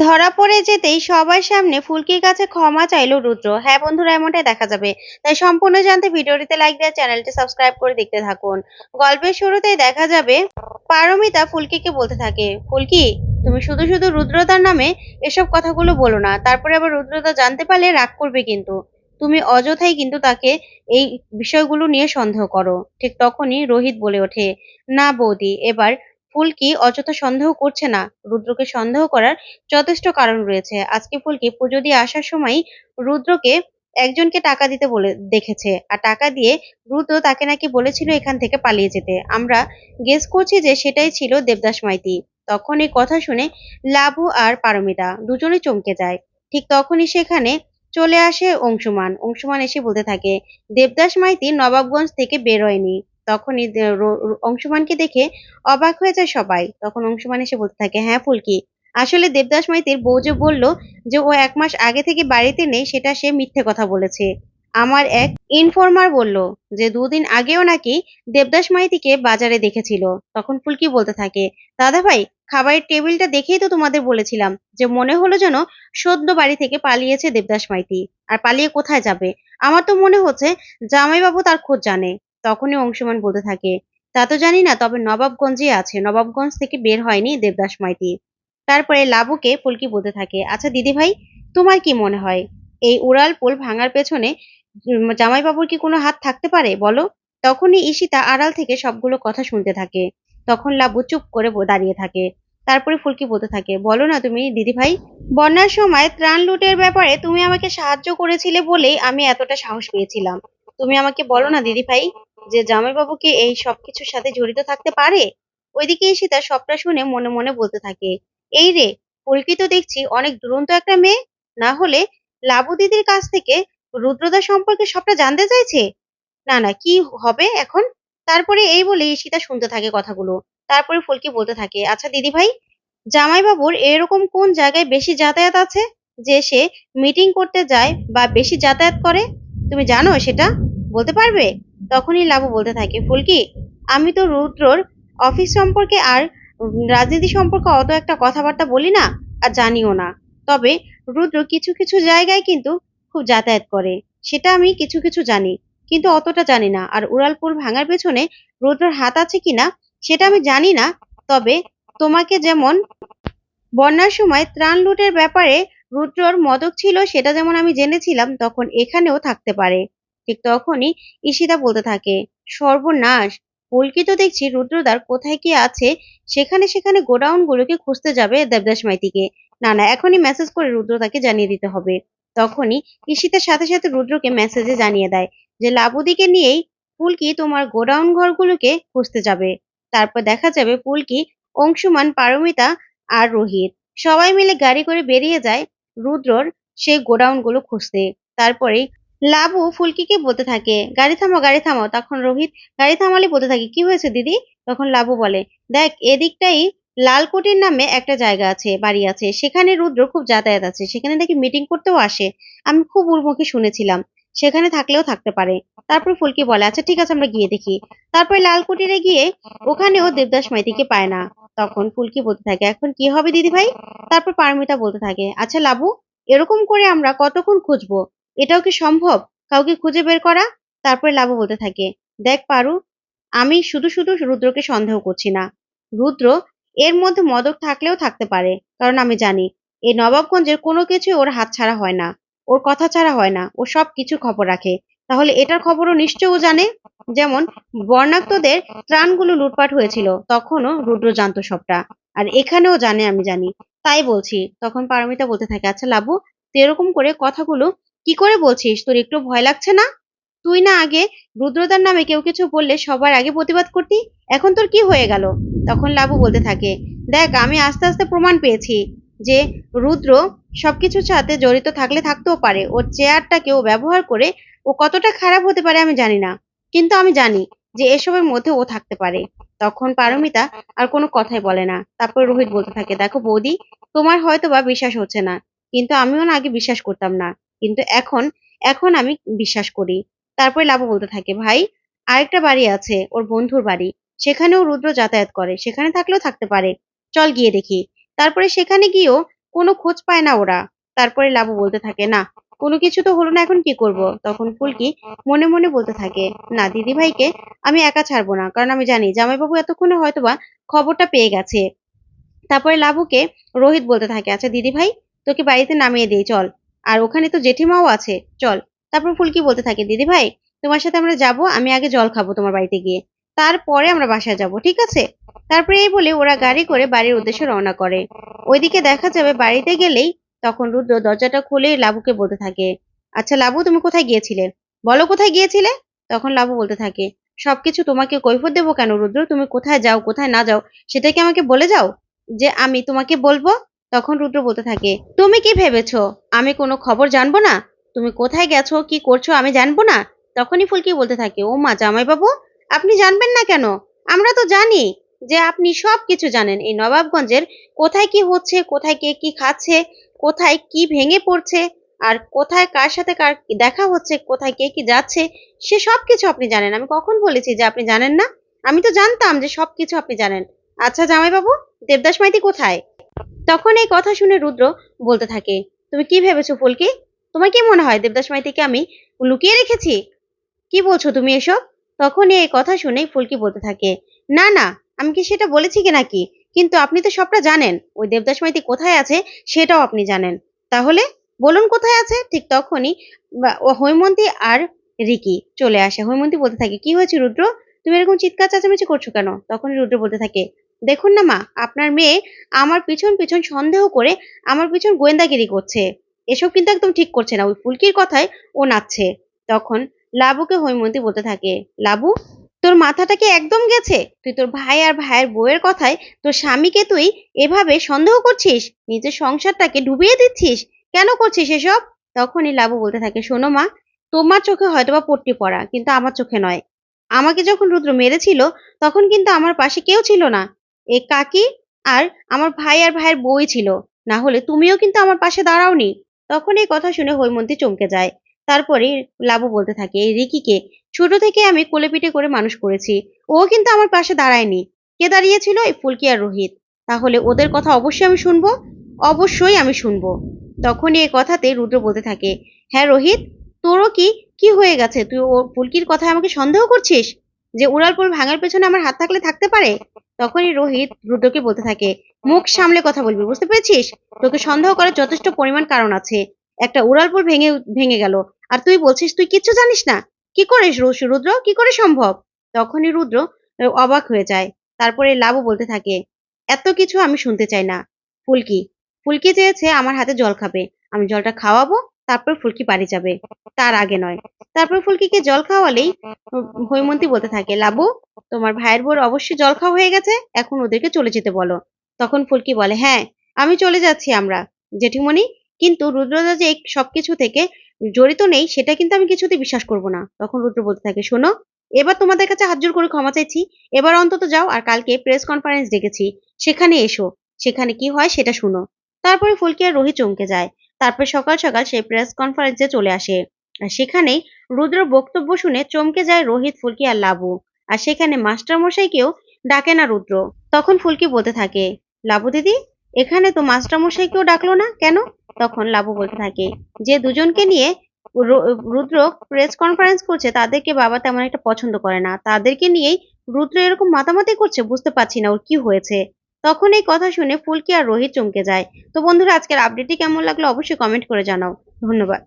ধরা পড়ে যেতেই সবার সামনে ফুলকির কাছে ক্ষমা চাইলো রুদ্র। হ্যাঁ বন্ধুরা, এমনটাই দেখা যাবে। তাই সম্পূর্ণ জানতে ভিডিওটিতে লাইক দিয়ে চ্যানেলটি সাবস্ক্রাইব করে দেখতে থাকুন। গল্পের শুরুতেই দেখা যাবে, পারমিতা ফুলকিকে বলতে থাকে, ফুলকি, তুমি শুধু শুধু রুদ্রতার নামে এসব কথাগুলো বলো না। তারপরে আবার রুদ্রতা জানতে পারলে রাগ করবে কিন্তু। তুমি অযথাই কিন্তু তাকে এই বিষয়গুলো নিয়ে সন্দেহ করো। ঠিক তখনই রোহিত বলে ওঠে, না বৌদি, এবার ফুলকি অযথা সন্দেহ করছে না? রুদ্রকে সন্দেহ করার যথেষ্ট কারণ রয়েছে। আজকে ফুলকি পুজো দিয়ে আসার সময় রুদ্রকে একজনকে টাকা দিতে বলে দেখেছে আর টাকা দিয়ে রুদ্র তাকে নাকি বলেছিল এখান থেকে পালিয়ে যেতে। আমরা গেস করছি যে সেটাই ছিল দেবদাস মাইতি। তখন এই কথা শুনে লাভু আর পারমিতা দুজনে চমকে যায়। ঠিক তখনই সেখানে চলে আসে অংশুমান। অংশুমান এসে বলতে থাকে, দেবদাস মাইতি নবাবগঞ্জ থেকে বেরোয়নি তখনই রো- দেখে অবাক হয়ে যায় সবাই। তখন অংশমান এসে বলতে থাকে হ্যাঁ ফুলকি। আসলে দেবদাস মাইতির বউ যে বলল যে ও এক মাস আগে থেকে বাড়িতে নেই, সেটা সে মিথ্যে কথা বলেছে। আমার এক ইনফর্মার বলল যে দুদিন আগেও নাকি দেবদাস মাইতিকে বাজারে দেখেছিল। তখন ফুলকি বলতে থাকে, দাদা ভাই, খাবারের টেবিলটা দেখেই তো তোমাদের বলেছিলাম যে মনে হলো যেন সদ্য বাড়ি থেকে পালিয়েছে দেবদাস মাইতি। আর পালিয়ে কোথায় যাবে? আমার তো মনে হচ্ছে জামাইবাবু তার খোঁজ জানে। তখনই অংশুমান বলতে থাকে, তা তো জানি না, তবে নবাবগঞ্জে আছে। নবাবগঞ্জ থেকে বের হয়নি দেবদাস মাইতি। তারপরে লাবুকে ফুলকি বলতে থাকে আচ্ছা দিদি ভাই তোমার কি মনে হয়? এই উড়াল পুল ভাঙার পেছনে জামাইবাবুর কি কোনো হাত থাকতে পারে? বলো। তখনই ঈশিতা আড়াল থেকে সবগুলো কথা শুনতে থাকে। তখন লাবু চুপ করে দাঁড়িয়ে থাকে। তারপরে ফুলকি বলতে থাকে, বলো না তুমি দিদি ভাই বন্যার সময় ত্রাণ লুটের ব্যাপারে তুমি আমাকে সাহায্য করেছিলে বলেই আমি এতটা সাহস পেয়েছিলাম। তুমি আমাকে বলো না, দিদি ভাই, যে জামাইবাবু কি এই সবকিছুর সাথে জড়িত থাকতে পারে? ওইদিকে ঈশিতা সবটা শুনে মনে মনে বলতে থাকে, এই রে ফুলকি তো দেখছি অনেক দুরন্ত একটা মেয়ে, না হলে লাবু দিদির কাছ থেকে রুদ্রদা সম্পর্কে সবটা জানতে চাইছে? না না, কি হবে এখন? তারপরে এই বলে ঈশিতা শুনতে থাকে কথাগুলো। তারপরে ফুলকি বলতে থাকে আচ্ছা দিদি ভাই, জামাইবাবুর এরকম কোন জায়গায় বেশি যাতায়াত আছে, যে সে মিটিং করতে যায় বা বেশি যাতায়াত করে? তুমি জানো সেটা? বলতে পারবে? তখনই লাবু বলতে থাকে, ফুলকি, আমি তো রুদ্রর অফিস সম্পর্কে আর রাজনীতি সম্পর্কে অত একটা কথাবার্তা বলি না আর জানিও না। তবে রুদ্র কিছু কিছু জায়গায় কিন্তু খুব যাতায়াত করে, সেটা আমি কিছু কিছু জানি, কিন্তু অতটা জানি না। আর উড়ালপুর ভাঙার পেছনে রুদ্রর হাত আছে কিনা, সেটা আমি জানি না, তবে তোমাকে যেমন বন্যার সময় ত্রাণ লুটের ব্যাপারে রুদ্রর মদক ছিল, সেটা যেমন আমি জেনেছিলাম, তখন এখানেও থাকতে পারে। ঠিক তখনই ঈশিতা বলতে থাকে, সর্বনাশ ফুলকি তো দেখছি রুদ্রদার কোথায় কি আছে, সেখানে সেখানে গোডাউন গুলোকে খুঁজতে যাবে দেবদাস মাইতিকে। না না, এখনই মেসেজ করে রুদ্র তাকে জানিয়ে দিতে হবে। তখনই ঈশিতার সাথে সাথে রুদ্রকে মেসেজে জানিয়ে দেয় যে, লাবুদিকে নিয়েই পুলকি তোমার গোডাউন ঘরগুলোকে খুঁজতে যাবে। তারপর দেখা যাবে পুলকি, অংশুমান, পারমিতা আর রোহিত। সবাই মিলে গাড়ি করে বেরিয়ে যায় রুদ্রর সেই গোডাউনগুলো খুঁজতে। তারপরে লাবু ফুলকিকে বলতে থাকে, গাড়ি থামাও গাড়ি থামাও তখন রোহিত, গাড়ি থামালে বলতে থাকে, কি হয়েছে দিদি? তখন লাবু বলে, দেখ, এদিকটাই লালকুটির নামে একটা জায়গা আছে, বাড়ি আছে। সেখানে রুদ্র খুব যাতায়াত আছে। সেখানে নাকি মিটিং করতেও আসে। আমি খুব উর্মুখে শুনেছিলাম। সেখানে থাকলেও থাকতে পারে। তারপর ফুলকি বলে আচ্ছা ঠিক আছে, আমরা গিয়ে দেখি। তারপর লালকুটিরে গিয়ে ওখানেও দেবদাস মাইতিকে পায় না। তখন ফুলকি বলতে থাকে, এখন কি হবে দিদি ভাই তারপর পারমিতা বলতে থাকে আচ্ছা লাবু, এরকম করে আমরা কতক্ষণ খুঁজবো? এটাও কি সম্ভব? কাউকে খুঁজে বের করা, তারপরে লাবু বলতে থাকে, দেখ পারু, আমি শুধু শুধু রুদ্রকে সন্দেহ করছি না। রুদ্র, এর মধ্যে মদক থাকলেও থাকতে পারে, কারণ আমি জানি, এই নবাবগঞ্জের কোনো কিছু ওর হাত ছাড়া হয় না, ওর কথা ছাড়া হয় না, ও সব কিছু খবর রাখে। তাহলে এটার খবরও নিশ্চয় ও জানে? যেমন বর্ণাক্তদের ত্রাণগুলো লুটপাট হয়েছিল, তখনও রুদ্র জানতো সবটা, আর এখানেও জানে আমি জানি। তাই বলছি, তখন পারমিতা বলতে থাকে আচ্ছা লাবু, তুই এরকম করে কথাগুলো কি করে বলছিস? তোর একটু ভয় লাগছে না? তুই না আগে রুদ্রদার নামে কেউ কিছু বললে সবার আগে প্রতিবাদ করতি? এখন তোর কি হয়ে গেল? তখন লাবু বলতে থাকে, দেখ, আমি আস্তে আস্তে প্রমাণ পেয়েছি যে রুদ্র সবকিছুর সাথে জড়িত থাকলে থাকতেও পারে। ওর চেয়ারটাকে ও ব্যবহার করে ও কতটা খারাপ হতে পারে আমি জানি না। কিন্তু আমি জানি যে এসবের মধ্যে ও থাকতে পারে। তখন পারমিতা আর কোনো কথাই বলে না। তারপর রোহিত বলতে থাকে, দেখো বৌদি, তোমার হয়তো বা বিশ্বাস হচ্ছে না, কিন্তু আমিও না আগে বিশ্বাস করতাম না। কিন্তু এখন এখন আমি বিশ্বাস করি। তারপরে লাবু বলতে থাকে, ভাই, আরেকটা বাড়ি আছে, ওর বন্ধুর বাড়ি। সেখানেও রুদ্র যাতায়াত করে। সেখানে থাকলেও থাকতে পারে। চল গিয়ে দেখি। তারপরে সেখানে গিয়েও কোনো খোঁজ পায় না ওরা। তারপরে লাবু বলতে থাকে, না, কোনো কিছু তো হলো না, এখন কি করব? তখন ফুলকি মনে মনে বলতে থাকে, না দিদি ভাইকে আমি একা ছাড়বো না, কারণ আমি জানি জামাইবাবু এতক্ষণে হয়তোবা খবরটা পেয়ে গেছে। তারপরে লাবুকে রোহিত বলতে থাকে আচ্ছা দিদি ভাই তোকে বাড়িতে নামিয়ে দিই, চল। আর ওখানে তো জেঠিমাও আছে। চল, তারপর ফুলকি বলতে থাকে, দিদি ভাই, তোমার সাথে আমরা যাব, আমি আগে জল খাব তোমার বাড়িতে গিয়ে। তারপরে আমরা বাসায় যাব, ঠিক আছে? তারপরে এই বলে ওরা গাড়ি করে বাড়ির উদ্দেশ্যে রওনা করে। ওইদিকে দেখা যাবে বাড়িতে গেলেই তখন রুদ্র দরজাটা খুলে লাবুকে বলতে থাকে আচ্ছা লাবু, তুমি কোথায় গিয়েছিলে? বলো কোথায় গিয়েছিলে? তখন লাবু বলতে থাকে, সবকিছু তোমাকে কৈফত দেবো কেন রুদ্র? তুমি কোথায় যাও, কোথায় না যাও সেটা কি আমাকে বলে যাও যে আমি তোমাকে বলব তখন রুদ্র বলতে থাকে, তুমি কি ভেবেছো? আমি কোনো খবর জানব না? তুমি কোথায় গেছো? কি করছ? আমি জানব না? তখনই ফুলকি বলতে থাকে, ও মা জামাইবাবু, আপনি জানবেন না কেন? আমরা তো জানি যে আপনি সব কিছু জানেন। এই নবাবগঞ্জের কোথায় কি হচ্ছে, কোথায় কে কি খাচ্ছে, কোথায় কি ভেঙে পড়ছে, আর কোথায় কার সাথে কার দেখা হচ্ছে, কোথায় কে কি যাচ্ছে, সে সব কিছু আপনি জানেন। আমি কখন বলেছি যে আপনি জানেন না? আমি তো জানতাম যে সব কিছু আপনি জানেন। আচ্ছা জামাইবাবু, দেবদাস মাইতি কোথায়? তখন এই কথা শুনে রুদ্র বলতে থাকে, তুমি কি ভেবেছো ফুলকি? তোমার কি মনে হয় দেবদাস মাইতিকে আমি লুকিয়ে রেখেছি? কি বলছো তুমি এসব? তখনই এই কথা শুনেই ফুলকি বলতে থাকে, না না, আমি কি সেটা বলেছি কি নাকি? কিন্তু আপনি তো সবটা জানেন, ওই দেবদাস মাইতি কোথায় আছে সেটাও আপনি জানেন। তাহলে বলুন কোথায় আছে? ঠিক তখনই হৈমন্তী আর রিকি চলে আসে। হৈমন্তী বলতে থাকে, কি হয়েছে রুদ্র? তুমি এরকম চিৎকার, চেঁচামেচি করছ কেন? তখনই রুদ্র বলতে থাকে দেখুন না মা, আপনার মেয়ে আমার পিছন পিছন সন্দেহ করে আমার পিছন গোয়েন্দাগিরি করছে। এসব কিন্তু একদম ঠিক করছে না, ওই ফুলকির কথায় ও নাচছে। তখন লাবুকে হৈমন্তী বলতে থাকে, লাবু, তোর মাথাটা কি একদম গেছে? তুই তোর ভাই আর ভাইয়ের বউয়ের কথায় তোর স্বামীকে তুই এভাবে সন্দেহ করছিস? নিজের সংসারটাকে ডুবিয়ে দিচ্ছিস? কেন করছিস এসব? তখনই লাবু বলতে থাকে, শোনো মা, তোমার চোখে হয়তোবা পট্টি পড়া, কিন্তু আমার চোখে নয়। আমাকে যখন রুদ্র মেরেছিল, তখন কিন্তু আমার পাশে কেউ ছিল না। এ কাকি আর আমার ভাই আর ভাইয়ের বই ছিল। না হলে তুমিও কিন্তু আমার পাশে দাঁড়াওনি। তখন এই কথা শুনে হৈমন্তী চমকে যায়। তারপরে লাবু বলতে থাকে, এই রিকিকে ছোট থেকে আমি কোলে পিঠে করে মানুষ করেছি। ও কিন্তু আমার পাশে দাঁড়ায়নি। কে দাঁড়িয়েছিল? এই ফুলকি আর রোহিত। তাহলে ওদের কথা অবশ্যই আমি শুনব? অবশ্যই আমি শুনব। তখনই এই কথাতে রুদ্র বলতে থাকে হ্যাঁ রোহিত, তোরও কি কি হয়ে গেছে? তুই ও ফুলকির কথায় আমাকে সন্দেহ করছিস? যে উড়ালপুল ভাঙার পেছনে আমার হাত থাকলে থাকতে পারে? তখনই রোহিত রুদ্রকে বলতে থাকে, মুখ সামলে কথা বলবি, বুঝতে পেরেছিস? তোকে সন্দেহ করার যথেষ্ট পরিমাণ কারণ আছে। একটা উড়ালপুল ভেঙে ভেঙে গেল। আর তুই বলছিস, তুই কিচ্ছু জানিস না? কি করে রুদ্র? কি করে সম্ভব? তখনই রুদ্র অবাক হয়ে যায়। তারপরে লাবু বলতে থাকে, এত কিছু আমি শুনতে চাই না। ফুলকি ফুলকি চেয়েছে আমার হাতে জল খাবে। আমি জলটা খাওয়াবো তারপর ফুলকি বাড়ি যাবে। তার আগে নয়। তারপর ফুলকিকে জল খাওয়ালেই হৈমন্তী বলতে থাকে, লাবু, তোমার ভাইয়ের বোর অবশ্যই জল খাওয়া হয়ে গেছে, এখন ওদেরকে চলে যেতে বলো। তখন ফুলকি বলে হ্যাঁ আমি চলে যাচ্ছি আমরা, জেঠিমণি। কিন্তু রুদ্রদা যে সবকিছু থেকে জড়িত নেই, সেটা কিন্তু আমি কিছুতে বিশ্বাস করব না। তখন রুদ্র বলতে থাকে, শোনো, এবার তোমাদের কাছে হাত জোর করে ক্ষমা চাইছি। এবার অন্তত যাও আর কালকে প্রেস কনফারেন্স ডেকেছি। সেখানে এসো। সেখানে কি হয় সেটা শুনো। তারপরে ফুলকি আর রোহিত চমকে যায়। তারপর সকাল সকাল সেই প্রেস কনফারেন্সে চলে আসে। আর সেখানেই রুদ্র বক্তব্য শুনে চমকে যায় রোহিত, ফুলকি আর লাবু। আর সেখানে মাস্টার মশাইকেও ডাকে না রুদ্র। তখন ফুলকি বলতে থাকে, লাবু দিদি, এখানে তো মাস্টার মশাইকেও ডাকলো না কেন? তখন লাবু বলতে থাকে, যে দুজনকে নিয়ে রুদ্র প্রেস কনফারেন্স করছে, তাদেরকে বাবা তেমন একটা পছন্দ করে না। তাদেরকে নিয়েই রুদ্র এরকম মাতামাতি করছে, বুঝতে পারছি না ওর কি হয়েছে। তখন এই কথা শুনে ফুলকি আর রোহিত চমকে যায়। তো বন্ধুরা, আজকের আপডেটটি কেমন লাগল অবশ্যই কমেন্ট করে জানাও। ধন্যবাদ।